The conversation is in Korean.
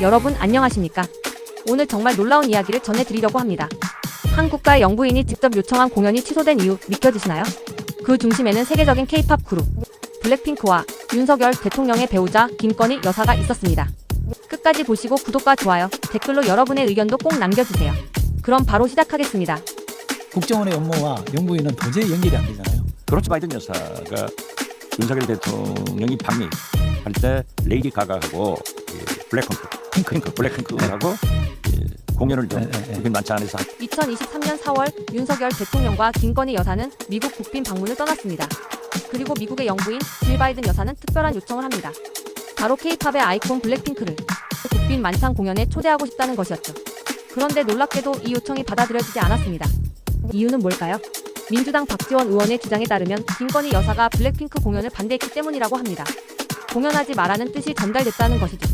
여러분 안녕하십니까? 오늘 정말 놀라운 이야기를 전해드리려고 합니다. 한 국가의 영부인이 직접 요청한 공연이 취소된 이유 믿겨지시나요? 그 중심에는 세계적인 K-팝 그룹 블랙핑크와 윤석열 대통령의 배우자 김건희 여사가 있었습니다. 끝까지 보시고 구독과 좋아요, 댓글로 여러분의 의견도 꼭 남겨주세요. 그럼 바로 시작하겠습니다. 국정원의 업무와 영부인은 도저히 연결이 안 되잖아요. 그렇지 바이든 여사가 윤석열 대통령이 방미 할 때 레이디 가가하고 이 블랙핑크 핑크 블랙핑크하고 이 공연을 좀. 국빈 만찬에서 2023년 4월 윤석열 대통령과 김건희 여사는 미국 국빈 방문을 떠났습니다. 그리고 미국의 영부인 질 바이든 여사는 특별한 요청을 합니다. 바로 K-팝의 아이콘 블랙핑크를 국빈 만찬 공연에 초대하고 싶다는 것이었죠. 그런데 놀랍게도 이 요청이 받아들여지지 않았습니다. 이유는 뭘까요? 민주당 박지원 의원의 주장에 따르면 김건희 여사가 블랙핑크 공연을 반대했기 때문이라고 합니다. 공연하지 말라는 뜻이 전달됐다는 것이죠.